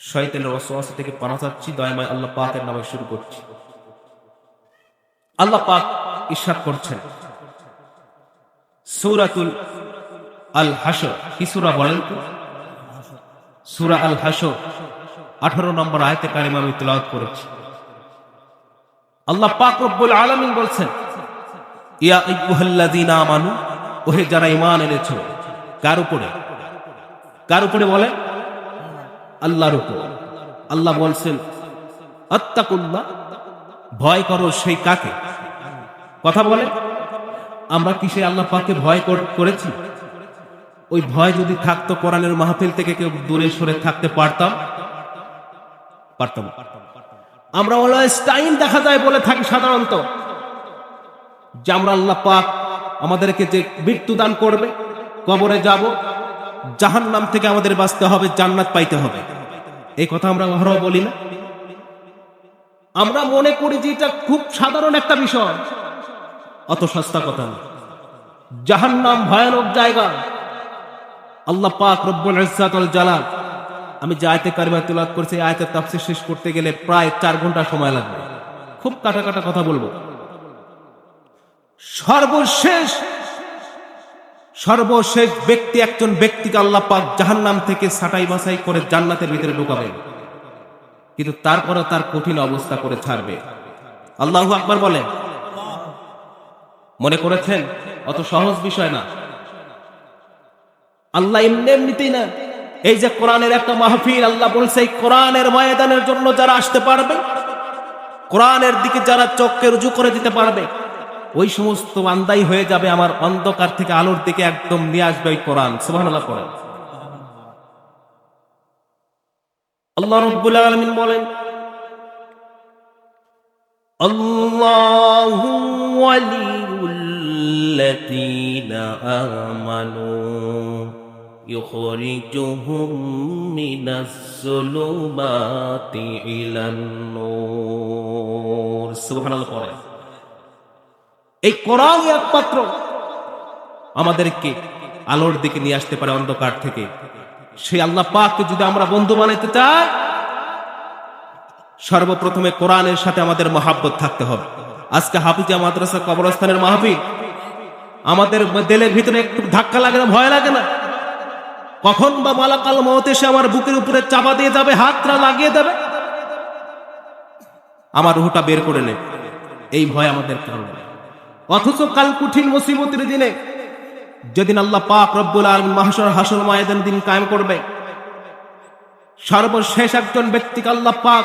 শয়তানের ওয়াসওয়াসা থেকে পানা চাচ্ছি, দয়াময় আল্লাহ পাকের নামে শুরু করছি। আল্লাহ পাক ইরশাদ করছেন। সূরাতুল আল হাসর কি সূরা বলেন তো? সূরা আল হাসর 18 নম্বর আয়াতে কারিমা আমি তেলাওয়াত করেছি। আল্লাহ পাক রব্বুল আলামিন বলছেন, ইয়া আইয়ুহাল্লাযীনা আমানু, ওহে যারা ঈমান এনেছো, কার উপরে? কার উপরে বলেন আল্লাহর উপর। আল্লাহ বলছেন, আত্তাকুল্লাহ, ভয় করো সেই কাকে? কথা বলে, আমরা কি সেই আল্লাহ পাককে ভয় কর- করেছি? ওই ভয় যদি থাকতো কোরআনের মাহফিল থেকে কেউ দূরে সরে থাকতে পারতাম পারতাম। আমরা টাইম দেখা যায় বলে থাকি সাধারণত, যে আমরা আল্লাহ পাক আমাদেরকে যে মৃত্যু দান করবে, কবরে যাব জাহান নাম থেকে আমাদের বাঁচতে হবে, জান্নাত পাইতে হবে। এই কথা আমরা অহরহ বলি না। আমরা মনে করি যে এটা খুব সাধারণ একটা বিষয়। অত সস্তা কথা জাহান নাম ভয়ানক জায়গা। আল্লাহ পাক রব্বুল ইজ্জাতুল জালাল, আমি যে আয়তে কারিমা তুলাত করছি আয়তের তাফসীর শেষ করতে গেলে প্রায় চার ঘণ্টা সময় লাগবে। খুব কাটা কাটা কথা বলব। সর্বশেষ সর্বশেষ ব্যক্তি একজন ব্যক্তিকে আল্লাহ পাক জাহান্নাম থেকে ছাটাই বাছাই করে জান্নাতের ভিতরে ঢুকাবেন কিন্তু তারপরে তার কঠিন অবস্থা করে ছাড়বে। আল্লাহ আকবার বলে, মনে করেছেন? অত সহজ বিষয় না। আল্লাহ এমনি এমনিতেই না, এই যে কোরআনের একটা মাহফিল, আল্লাহ বলছে এই কোরআনের ময়দানের জন্য যারা আসতে পারবে, কোরআনের দিকে যারা চোখকে রুজু করে দিতে পারবে ওই সমস্ত বান্দাই হয়ে যাবে আমার অন্ধকার থেকে আলোর দিকে একদম নিয়ে আসবে ওই কোরআন সুবহানাল্লাহ পড়েন আল্লাহ রব্বুল আলামিন বলেন الله ولي الذين آمنوا يخرجهم من الظلمات إلى النور سبحان الله পড়ে এই কোরআন একমাত্র আমাদেরকে আলোর দিকে নিয়ে আসতে পারে অন্ধকার থেকে। সেই আল্লাহ পাককে যদি আমরা বন্ধু বানাইতে চাই, সর্বপ্রথমে কোরআনের সাথে আমাদের মহাব্বত থাকতে হবে। আজকে হাফিজা মাদ্রাসা কবরস্থানের মাহফিল, আমাদের দেলের ভিতরে একটু ধাক্কা লাগে না, ভয় লাগে না? কখন বা মালাকাল মত এসে আমার বুকের উপরে চাপা দিয়ে যাবে হাতটা লাগিয়ে দেবে? আমার রুহটা বের করে নে। এই ভয় আমাদের কারণে। অথচ কাল কঠিন মুসিবতের দিনে যেদিন আল্লাহ পাক রব্বুল আলম মাহসর হাসর মায়েদিন দিন কায়েম করবে, সর্বশেষ একজন ব্যক্তিকে আল্লাহ পাক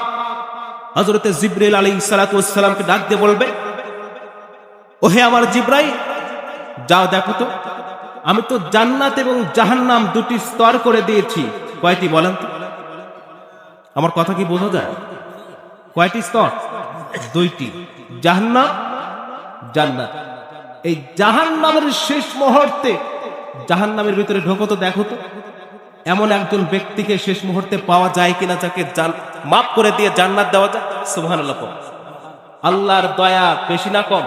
হজরতে জিব্রাইল আলী সালাতামকে ডাক দিয়ে বলবে, ওহে আমার জিব্রাই যাও দেখো তো, আমি তো জান্নাত এবং জাহান্নাম দুটি স্তর করে দিয়েছি। কয়টি বলেন আমার কথা কি বোঝা যায়? কয়টি স্তর? দুইটি। জাহান্নাম জান্নাত। এই জাহান্নামের শেষ মুহূর্তে, জাহান্নামের ভিতরে ঢোকো তো, দেখো তো। এমন একজন ব্যক্তিকে শেষ মুহূর্তে পাওয়া যায় কিনা, যাকে মাফ করে দিয়ে জান্নাত দেওয়া যায়? পড়ো। আল্লাহর দয়া বেশি না কম?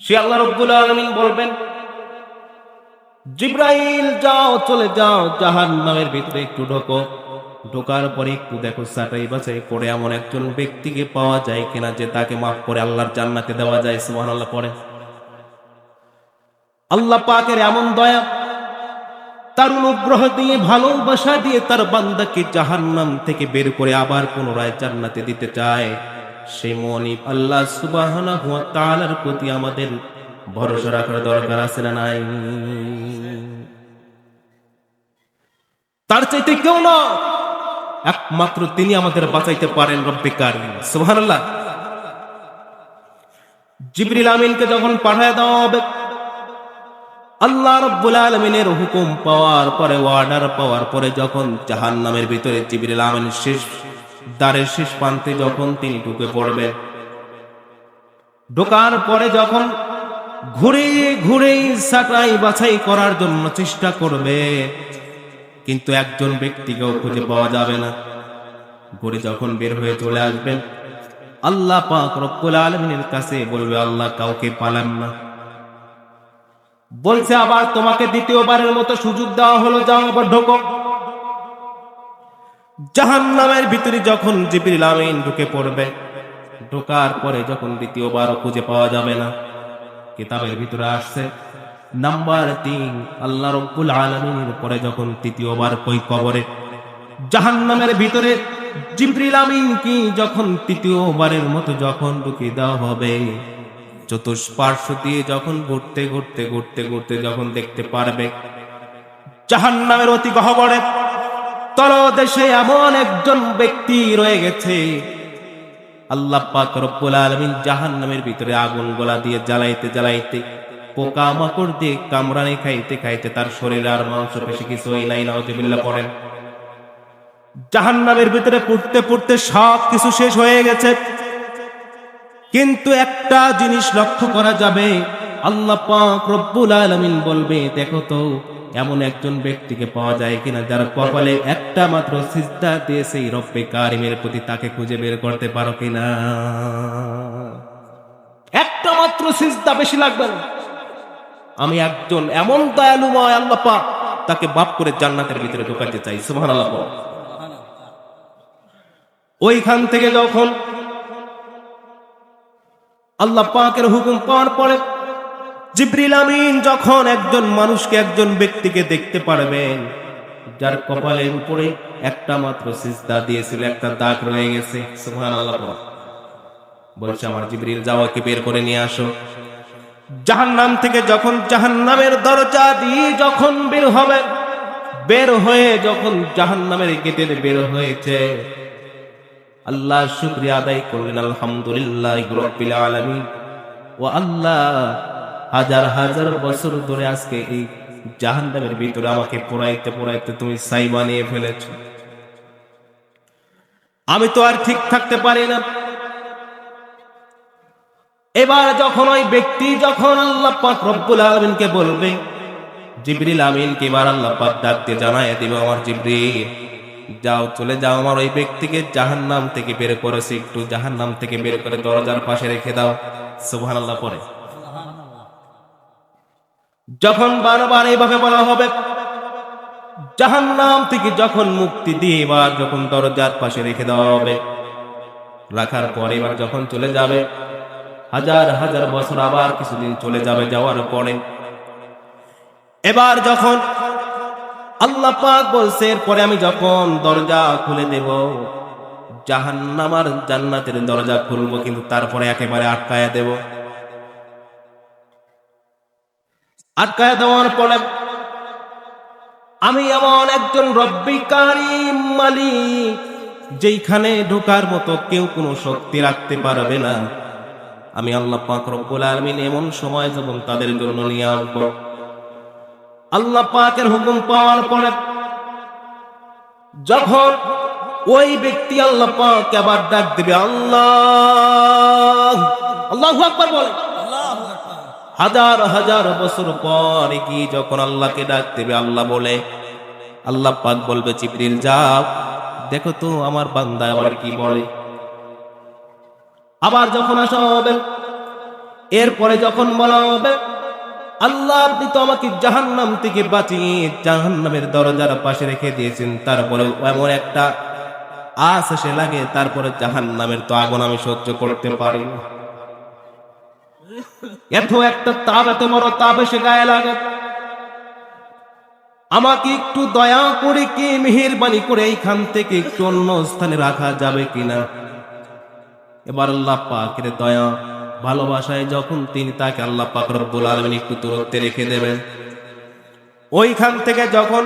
সে আল্লাহ রব্বুল আলামিন বলবেন জিব্রাইল, যাও, চলে যাও, জাহান্নামের ভিতরে একটু ঢোকো। ঢোকার পরে একটু দেখো, সাটাই বাছাই করে এমন একজন ব্যক্তিকে পাওয়া যায় কিনা যে তাকে মাফ করে আল্লাহর জান্নাতে দেওয়া যায়, সুবহানাল্লাহ পড়ে। আল্লাহ পাকের এমন দয়া, তার অনুগ্রহ দিয়ে, ভালোবাসা দিয়ে তার বান্দাকে জাহান্নাম থেকে বের করে আবার পুনরায় জান্নাতে দিতে চায়। সেই মনিব আল্লাহ তাআলার প্রতি আমাদের ভরসা রাখার দরকার আছে না নাই? তার চাইতে কেউ না, একমাত্র তিনি আমাদের বাঁচাইতে পারেন রব্বে কারিম। সুবহানাল্লাহ। জিবরিল আমিনকে যখন পাঠায় দেওয়া হবে, আল্লাহ রব্বুল আলমিনের হুকুম পাওয়ার পরে অর্ডার পাওয়ার পরে যখন জাহান নামের ভিতরে জিবির আমিন শেষ, দ্বারের শেষ প্রান্তে যখন তিনি ঢুকে পড়বেন, ঢোকার পরে যখন ঘুরে ঘুরে সাটাই বাছাই করার জন্য চেষ্টা করবে। কিন্তু একজন ব্যক্তিকেও খুঁজে পাওয়া যাবে না। ঘুরে যখন বের হয়ে চলে আসবেন, আল্লাহ পাক রব্বুল আলমিনের কাছে বলবে, আল্লাহ কাউকে পালাম না। বলছে, আবার তোমাকে দ্বিতীয়বারের মতো সুযোগ দেওয়া হলো, যাও আবার ঢোকো। জাহান নামের ভিতরে যখন জিবির আমিন ঢুকে পড়বে, ঢোকার পরে যখন দ্বিতীয়বার খুঁজে পাওয়া যাবে না। কিতাবের ভিতরে আসছে। নাম্বার তিন, আল্লাহ রব্বুল আলমিনের পরে যখন তৃতীয়বার কই কবরে জাহান নামের ভিতরে জিব্রিল আমিন কি যখন তৃতীয়বারের মতো যখন ঢুকিয়ে দেওয়া হবে, চতুষ্পার্শ্ব দিয়ে যখন ঘুরতে ঘুরতে ঘুরতে ঘুরতে যখন দেখতে পারবে জাহান নামের অতি গহবরে তলদেশে এমন একজন ব্যক্তি রয়ে গেছে আল্লাহ পাক রব্বুল আলামিন জাহান্নামের ভিতরে আগুন গোলা দিয়ে জ্বালাইতে জ্বালাইতে পোকা মাকড় দিয়ে কামড়ানি খাইতে খাইতে তার শরীর আর মাংস পেশি কিছুই নাই, নাউজুবিল্লাহ পড়েন। জাহান্নামের ভিতরে পড়তে পড়তে সব কিছু শেষ হয়ে গেছে। কিন্তু একটা জিনিস লক্ষ্য করা যাবে, আল্লাহ পাক রব্বুল আলমিন বলবে, দেখো তো এমন একজন ব্যক্তিকে পাওয়া যায় কিনা, যার কপালে একটা মাত্র সিজদা দিয়ে সেই রব্বে কারিমের প্রতি তাকে খুঁজে বের করতে পারো কিনা একটা মাত্র সিজদা বেশি লাগবে না আমি একজন এমন দয়ালুময় আল্লাহ পাক তাকে বাপ করে জান্নাতের ভিতরে ঢোকাতে চাই, সুবহানাল্লাহ বল। ওইখান থেকে যখন আল্লাহ পাকের হুকুম পাওয়ার পরে জিব্রিল আমিন যখন একজন মানুষকে একজন ব্যক্তিকে দেখতে পারবেন, যার কপালের উপরে একটা মাত্র সিজদা দিয়েছিল, একটা দাগ রয়ে গেছে। বল। বলছে, আমার জিব্রিল যাওয়াকে বের করে নিয়ে আসো। জাহান্নাম থেকে যখন জাহান্নামের দরজা দিয়ে যখন বের হবে, বের হয়ে যখন জাহান্নামের গেটের বের হয়েছে, আল্লাহ শুক্রিয়া আদায় করলেন, আলহামদুলিল্লাহ রব্বিল আলামিন। ও আল্লাহ হাজার হাজার বছর ধরে আজকে এই জাহান্নামের ভিতরে আমাকে পোড়াইতে পোড়াইতে তুমি সাই বানিয়ে ফেলেছ। আমি তো আর ঠিক থাকতে পারি না। এবার যখন ওই ব্যক্তি যখন আল্লাহ পাক রব্বুল আলমিনকে বলবে, জিবরিল আমিনকে এবার আল্লাহ পাক ডাক দিয়ে জানায় দিবে আমার জিবরিল, যাও চলে যাও আমার ওই ব্যক্তিকে জাহান্নাম থেকে বের করেছি, একটু জাহান্নাম থেকে বের করে দরজার পাশে রেখে দাও। সুবহানাল্লাহ পরে যখন বারবার এইভাবে বলা হবে, জাহান্নাম থেকে যখন মুক্তি দিয়ে এবার যখন দরজার পাশে রেখে দেওয়া হবে, রাখার পরে এবার যখন চলে যাবে, হাজার হাজার বছর আবার কিছুদিন চলে যাবে যাওয়ার পরে। এবার যখন আল্লাহ পাক বলছে, এরপরে আমি যখন দরজা খুলে দেব জাহান্নামার জান্নাতের দরজা খুলবো, কিন্তু তারপরে একেবারে আটকায়া দেব। আটকায়া দেওয়ার পরে আমি এমন একজন রব্বি কারিম মালিক, যেইখানে ঢোকার মতো কেউ কোনো শক্তি রাখতে পারবে না। আমি আল্লাহ পাক রব্বুল আলামিন এমন সময় যখন তাদের জন্য নিয়ে আসব, আল্লাহ পাকের হুকুম পাওয়ার পরে যখন ওই ব্যক্তি আল্লাহ পাক আবার ডাক দিবে, আল্লাহ আল্লাহ আকবার বলে হাজার হাজার বছর পর কি যখন আল্লাহকে ডাক দেবে, আল্লাহ বলে, আল্লাহ পাক বলবে চিপরিল যাও। দেখো তো আমার বান্দা আবার কি বলে। আবার যখন আসা হবে, এরপরে যখন বলা হবে, আল্লাহ আপনি তো আমাকে জাহান্নাম থেকে বাঁচিয়ে জাহান্নামের দরজার পাশে রেখে দিয়েছেন। তারপরে এমন একটা আস এসে লাগে, তারপরে জাহান্নামের তো আগুন আমি সহ্য করতে পারি না। এত একটা তাপ এত বড় তাপ এসে গায়ে লাগে। আমাকে একটু দয়া করে কি মেহেরবানি করে এইখান থেকে একটু অন্য স্থানে রাখা যাবে কিনা? এবার আল্লাহ পাকের দয়া, ভালোবাসায় যখন তিনি তাকে আল্লাহ পাক রব্বুল আলামিন একটু দূরত্বে রেখে দেবেন। ওইখান থেকে যখন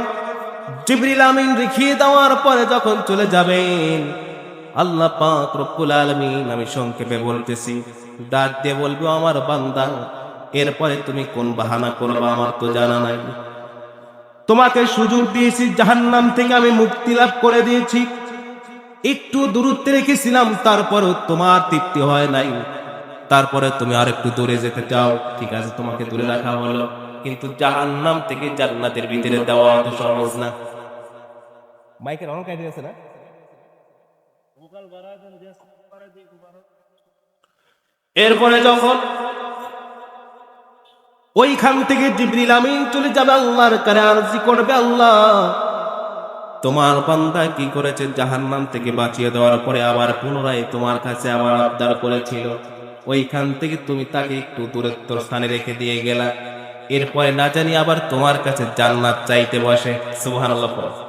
জিবরিল আমিন রেখিয়ে দেওয়ার পরে যখন চলে যাবেন আল্লাহ পাক রব্বুল আলামিন, আমি সংক্ষেপে বলতেছি। ডাক দিয়ে বলব, আমার বান্দা, এরপরে তুমি কোন বাহানা করবা আমার তো জানা নাই। তোমাকে সুযোগ দিয়েছি, জাহান্নাম থেকে আমি মুক্তি লাভ করে দিয়েছি। একটু দূরত্বে রেখেছিলাম, তারপরও তোমার তৃপ্তি হয় নাই। তারপরে তুমি আর একটু দূরে যেতে চাও। ঠিক আছে, তোমাকে দূরে রাখা হলো। কিন্তু জাহান্নাম থেকে জান্নাতের ভিতরে দেওয়া অত সহজ না। মাইকের অনেক আছে না? এরপরে যখন ওইখান থেকে জিবরিল আমিন চলে যাবে আল্লাহর কারে, আরজি করবে আল্লাহ। তোমার বান্দা কি করেছে জাহান্নাম থেকে বাঁচিয়ে দেওয়ার পরে আবার পুনরায় তোমার কাছে আবার আবদার করেছিল? ওইখান থেকে তুমি তাকে একটু দূরত্ব স্থানে রেখে দিয়ে গেলা। এরপরে না জানি আবার তোমার কাছে জান্নাত চাইতে বসে। সুবহানাল্লাহ।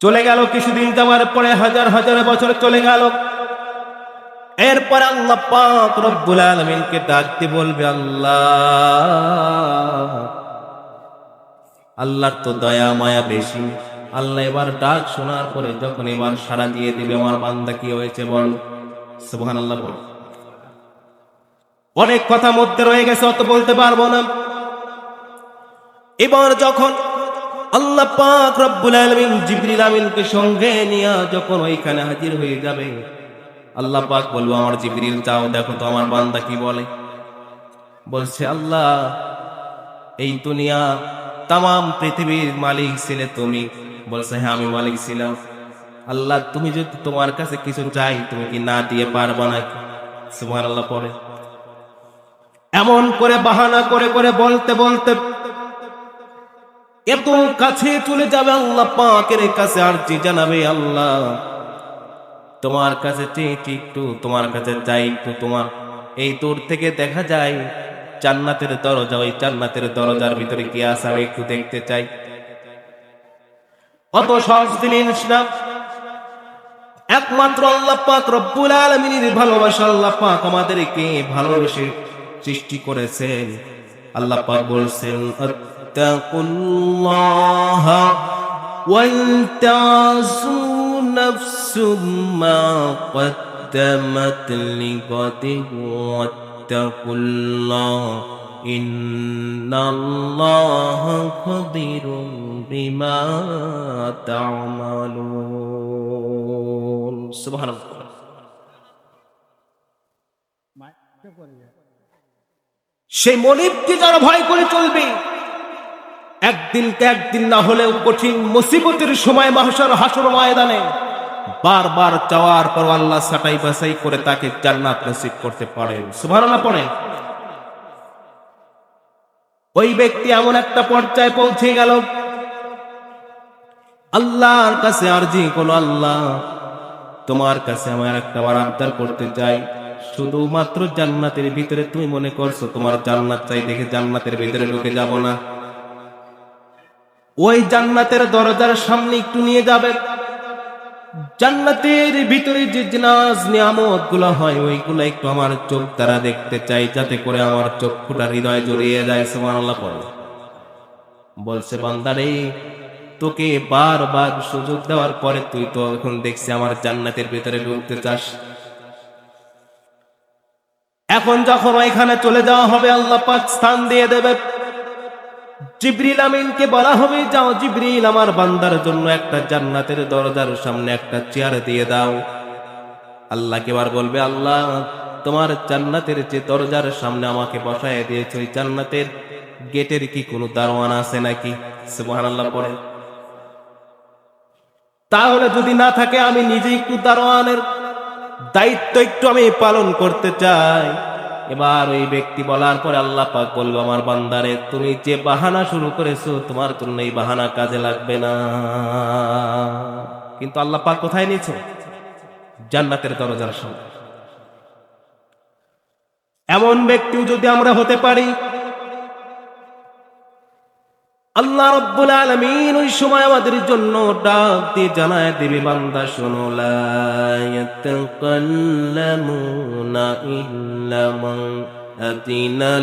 চলে গেল কিছুদিন যাওয়ার পরে হাজার হাজার বছর চলে গেল। এরপর আল্লাহ পাক রব্বুল আলামিনকে ডাকতে বলবে, আল্লাহ। আল্লাহর তো দয়া, মায়া বেশি। আল্লাহ এবার ডাক শোনার পরে যখন এবার সারা দিয়ে দিবে, আমার বান্দা কি হয়েছে বল। সুবহান আল্লাহ বল। অনেক কথা মধ্যে রয়ে গেছে, অত বলতে পারব না। এবার যখন আল্লাহ পাক রব্বুল আলামিন জিবরিল আমিনকে সঙ্গে নিয়ে যখন ওইখানে হাজির হয়ে যাবে, আল্লাহ পাক বলব, আমার জিবরিল, যাও, দেখো তো আমার বান্দা কি বলে? বলছে, আল্লাহ, এই দুনিয়া তাম পৃথিবীর মালিক ছিলে তুমি। বলছে হ্যাঁ আমি মালিক ছিলাম। আল্লাহ, তুমি যদি তোমার কাছে কিছু চাই, তুমি কি না দিয়ে পারবা না সুবহান আল্লাহ পরে এমন করে বাহানা করে করে বলতে বলতে এত কাছে চলে যাবে আল্লাহ, পাকের কাছে আর যে জানাবে আল্লাহ। তোমার কাছে চেয়েছি একটু, তোমার কাছে যাই একটু, তোমার এই দূর থেকে দেখা যায়, জান্নাতের দরজা, ওই জান্নাতের দরজার ভিতরে কি আছে আমি একটু দেখতে চাই। অত সহজ জিনিস না একমাত্র আল্লাহ পাক রব্বুল আলামিনের ভালোবাসা আল্লাহ পাক আমাদেরকে ভালোবেসে সৃষ্টি করেছেন। আল্লাহ পাক বলছেন আত্তাকুল্লাহ ওয়ালতাসু নাফসুম মা قدمت لغد واتقوا الله إن الله خبير بما تعملون سبحان الله সেই মনিবকে যারা ভয় করে চলবে। একদিনকে একদিন না হলেও কঠিন মুসিবতের সময় মাহসার হাসর ময়দানে বারবার চাওয়ার পর আল্লাহ সাটাই বাছাই করে তাকে জান্নাত নসিব করতে পারেন। সুবহানাল্লাহ পড়ে ওই ব্যক্তি এমন একটা পর্যায়ে পৌঁছে গেল। আল্লাহর কাছে আর আরজি কোন আল্লাহ তোমার কাছে আমার একটা বার আবদার করতে চাই। শুধুমাত্র জান্নাতের ভিতরে তুমি মনে করছ তোমার জান্নাত চাই দেখে জান্নাতের ভিতরে ঢুকে যাব না? ওই জান্নাতের দরজার সামনে একটু নিয়ে যাবে। জান্নাতের ভিতরে যে জিনাজ, নিয়ামতগুলো হয়, ওইগুলো একটু আমার চোখ তারা দেখতে চাই, যাতে করে আমার চক্ষুটা হৃদয় জড়িয়ে যায়, সুবহানাল্লাহ পড়ে বলছে, বান্দারে, তোকে বারবার সুযোগ দেওয়ার পরে তুই তো এখন দেখছি আমার জান্নাতের ভিতরে ঢুকতে চাস। এখন যখন ওইখানে চলে যাওয়া হবে, আল্লাহ পাক স্থান দিয়ে দেবে। জিবরিল আমিনকে বলা হবে, যাও জিবরিল, আমার বান্দার জন্য একটা জান্নাতের দরজার সামনে একটা চেয়ার দিয়ে দাও। আল্লাহকে এবার বলবে, আল্লাহ, তোমার জান্নাতের যে দরজার সামনে আমাকে বসায় দিয়েছে, ওই জান্নাতের গেটের কি কোনো দারোয়ান আছে নাকি? সুবহানাল্লাহ পড়ে তাহলে যদি না থাকে, আমি নিজে একটু দারোয়ানের দায়িত্ব একটু আমি পালন করতে চাই। এবার ওই ব্যক্তি বলার পরে আল্লাহ পাক বলব, আমার বান্দারে, তুমি যে বাহানা শুরু করেছ, তোমার জন্য এই বাহানা কাজে লাগবে না। কিন্তু আল্লাহ পাক কোথায় নিয়েছে? জান্নাতের দরজার সামনে। এমন ব্যক্তিও যদি আমরা হতে পারি আল্লাহ রব্বুল আলমিন ওই সময় আমাদের জন্য ডাক দিয়ে জানায় দেবে, বান্দা শোনো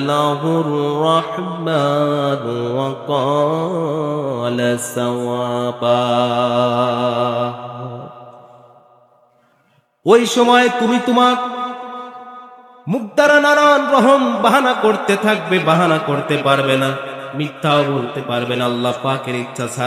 লাহুর রহমান ওয়া ক্বালা সাওয়াবা। ওই সময় তুমি তোমার মুখ দ্বারা রহম বাহানা করতে থাকবে, বাহানা করতে পারবে না। মিথ্যাও বলতে পারবেন আল্লাহ পাকের ইচ্ছা ছাড়া।